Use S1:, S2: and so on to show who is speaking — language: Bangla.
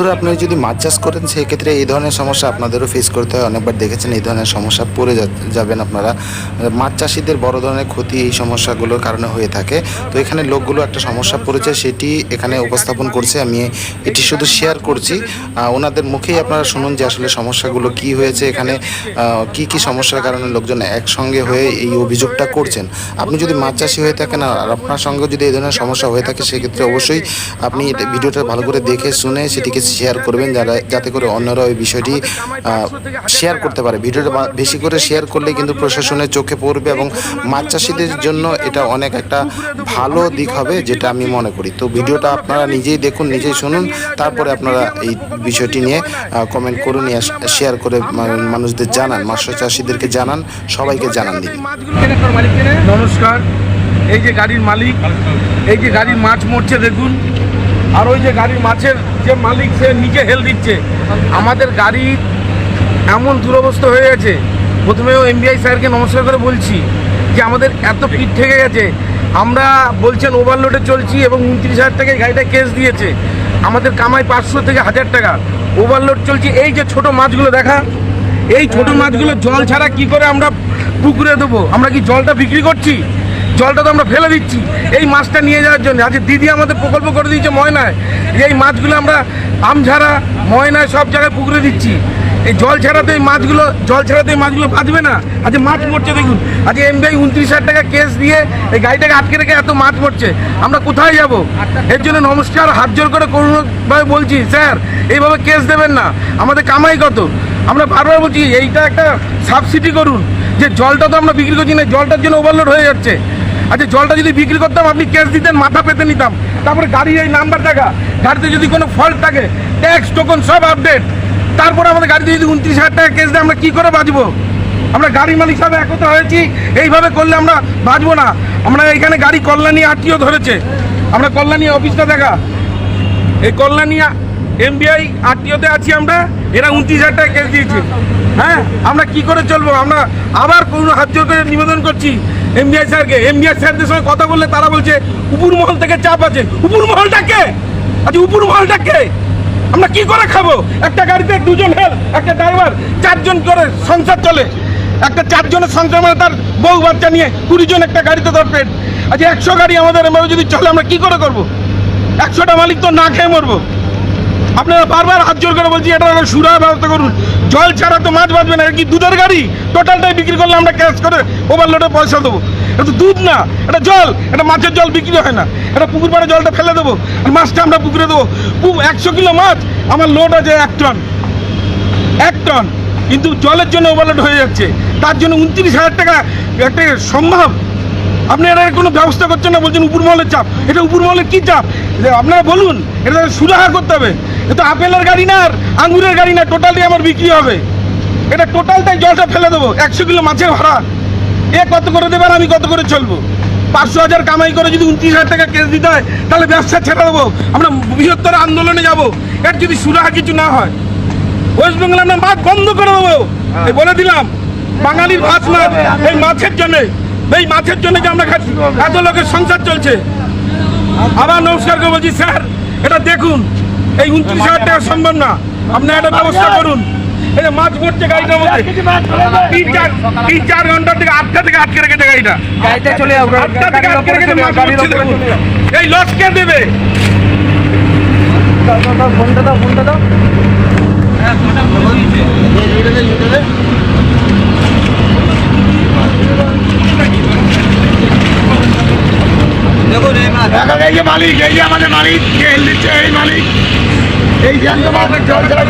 S1: বন্ধুরা আপনি যদি মাছ চাষ করেন, সেক্ষেত্রে এই ধরনের সমস্যা আপনাদেরও ফেস করতে হয়। অনেকবার দেখেছেন এই ধরনের সমস্যা পড়ে যাবেন আপনারা। মাছ চাষিদের বড় ধরনের ক্ষতি এই সমস্যাগুলোর কারণে হয়ে থাকে। তো এখানে লোকগুলো একটা সমস্যা পড়েছে, সেটি এখানে উপস্থাপন করছে। আমি এটি শুধু শেয়ার করছি। ওনাদের মুখেই আপনারা শুনুন যে আসলে সমস্যাগুলো কি হয়েছে এখানে। কি কি সমস্যার কারণে লোকজন একসঙ্গে হয়ে এই অভিযোগটা করছেন। আপনি যদি মাছ চাষি হয়ে থাকেন, আর আপনার সঙ্গে যদি এই ধরনের সমস্যা হয়ে থাকে, সেক্ষেত্রে অবশ্যই আপনি ভিডিওটা ভালো করে দেখে, শুনে সেটিকে শেয়ার করবেন যারা, যাতে করে অন্যরা ওই বিষয়টি শেয়ার করতে পারে। ভিডিওটা বেশি করে শেয়ার করলে কিন্তু প্রশাসনের চোখে পড়বে এবং মাছ চাষিদের জন্য এটা অনেক একটা ভালো দিক হবে, যেটা আমি মনে করি। তো ভিডিওটা আপনারা নিজেই দেখুন, নিজেই শুনুন, তারপরে আপনারা এই বিষয়টি নিয়ে কমেন্ট করুন শেয়ার করে মানুষদের জানান, মাছ চাষিদেরকে জানান, সবাইকে জানান দিন।
S2: নমস্কার। এই যে গাড়ির মালিক, এই যে গাড়ির মাছ মরছে, দেখুন। আর ওই যে গাড়ির মাছের যে মালিক, সে নিচে হেল দিচ্ছে। আমাদের গাড়ি এমন দুরবস্থা হয়ে গেছে। প্রথমেও এমবিআই স্যারকে নমস্কার করে বলছি যে আমাদের এত পিঠ থেকে গেছে। আমরা বলছেন ওভারলোডে চলছি এবং উনত্রিশ হাজার টাকায় গাড়িটা কেস দিয়েছে। আমাদের কামাই পাঁচশো থেকে হাজার টাকা। ওভারলোড চলছে। এই যে ছোট মাছগুলো দেখা, এই ছোট মাছগুলো জল ছাড়া কি করে আমরা পুকুরে দেবো? আমরা কি জলটা বিক্রি করছি? জলটা তো আমরা ফেলে দিচ্ছি। এই মাছটা নিয়ে যাওয়ার জন্য। আজকে দিদি আমাদের প্রকল্প করে দিয়েছে ময়নায়। এই মাছগুলো আমরা আমঝাড়া, ময়নায় সব জায়গায় পুকুরে দিচ্ছি। এই জল ছাড়া তো এই মাছগুলো, জল ছাড়া তো এই মাছগুলো বাঁচবে না। আজকে মাছ মরছে, দেখুন। আজকে এমবিআই উনত্রিশ হাজার টাকা কেস দিয়ে এই গাড়িটাকে আটকে রেখে এত মাছ মরছে। আমরা কোথায় যাব? এর জন্য নমস্কার, হাত জোর করে করুণভাবে বলছি, স্যার, এইভাবে কেস দেবেন না। আমাদের কামাই কত? আমরা বারবার বলছি, এইটা একটা সাবসিডি করুন। যে জলটা তো আমরা বিক্রি করছি না, জলটার জন্য ওভারলোড হয়ে যাচ্ছে। আচ্ছা জলটা যদি বিক্রি করতাম, আপনি ক্যাশ দিতেন, মাথা পেতে নিতাম। তারপরে গাড়ির এই নাম্বার টাকা গাড়িতে যদি কোনো ফল্ট থাকে ট্যাক্স টোকন সব আপডেট তারপরে আমাদের গাড়িতে যদি উনত্রিশ হাজার টাকা কেস দেয়, আমরা কী করে বাঁচবো? আমরা গাড়ি মালিক সাহেব একতা হয়েছি, এইভাবে করলে আমরা বাঁচবো না। আমরা এখানে গাড়ি কল্যাণী আরটিও ধরেছে। আমরা কল্যাণী অফিসটা দেখা। এই কল্যাণী এমবিআই আরটিওতে আছি আমরা, এরা উনত্রিশ হাজার টাকা কেস দিয়েছে। হ্যাঁ আমরা কি করে চলবো? আমরা আবার কোনো হাত জোর করে নিবেদন করছি। এমবিআই স্যারকে এমবিআই স্যারদের সঙ্গে কথা বললে তারা বলছে, উপর মহল থেকে চাপ আছে। উপর মহলটা কে? আচ্ছা উপর মহলটা কে? আমরা কি করে খাব? একটা গাড়িতে দুজন হেল, একটা ড্রাইভার, চারজন করে সংসার চলে। একটা চারজনের সংসার মানে তার বউ বাচ্চা নিয়ে কুড়ি জন একটা গাড়িতে ধরবেন আচ্ছা একশো গাড়ি আমাদের এভাবে যদি চলে, আমরা কি করে করব? একশোটা মালিক তো না খেয়ে মরবো। আপনারা বারবার হাত জোর করে বলছি, এটা সুরা ব্যবস্থা করুন। জল ছাড়া তো মাছ বাঁচবে না কি দুধের গাড়ি? টোটালটাই বিক্রি করলে আমরা ক্যাশ করে ওভারলোডে পয়সা দেবো। এটা দুধ না, এটা জল, এটা মাছের জল বিক্রি হয় না। এটা পুকুর পাড়ে জলটা ফেলে দেবো, আর মাছটা আমরা পুকুরে দেবো। একশো কিলো মাছ, আমার লোড আছে এক টন এক টন কিন্তু জলের জন্য ওভারলোড হয়ে যাচ্ছে। তার জন্য উনত্রিশ হাজার টাকা একটা সম্ভব। আপনি এটা কোনো ব্যবস্থা করছেন না বলছেন উপর মহলের চাপ। এটা উপর মহলের কী চাপ? আপনারা বলুন এটা সুরাহা করতে হবে। এটা আপেলের গাড়ি না আর আঙ্গুরের গাড়ি না টোটালি আমার বিক্রি হবে। এটা টোটালটাই জলটা ফেলে দেবো একশো কিলো মাছের ভাড়া। এ কত করে দেবে আর আমি কত করে চলবো? পাঁচশো হাজার কামাই করে যদি উনত্রিশ হাজার টাকা কেস দিতে হয় তাহলে ব্যবসা ছেড়ে দেবো। আমরা বৃহত্তর আন্দোলনে যাব। এর যদি সুরাহা কিছু না হয় ওয়েস্ট বেঙ্গল আমরা মাছ বন্ধ করে দেবো। বলে দিলাম বাঙালির মাছ না এই মাছের জন্য। এই মাছের জন্য যে আমরা খাচ্ছি এত লোকের সংসার চলছে। আবার নমস্কার করে বলছি স্যার এটা দেখুন এই উনত্রিশ হাজার টাকা সম্ভব না। আপনি একটা ব্যবস্থা করুন। এই যে মাছ পড়ছে গাড়িটার মধ্যে। তিন চার তিন চার ঘণ্টা থেকে আটটা থেকে আটকে রেখেছে গাড়িটা।
S3: গাড়িতে চলে
S2: আটটা থেকে আটকে রেখেছে মাছ এই লস কে দেবে?
S3: দাও, দাও, দাও, ফোনটা দাও ফোনটা দাও
S2: এখন এই যে মালিক, এই যে আমাদের মালিক হেল দিচ্ছে, এই মালিক এই জ্যান্ত মাছের জল ছাড়া?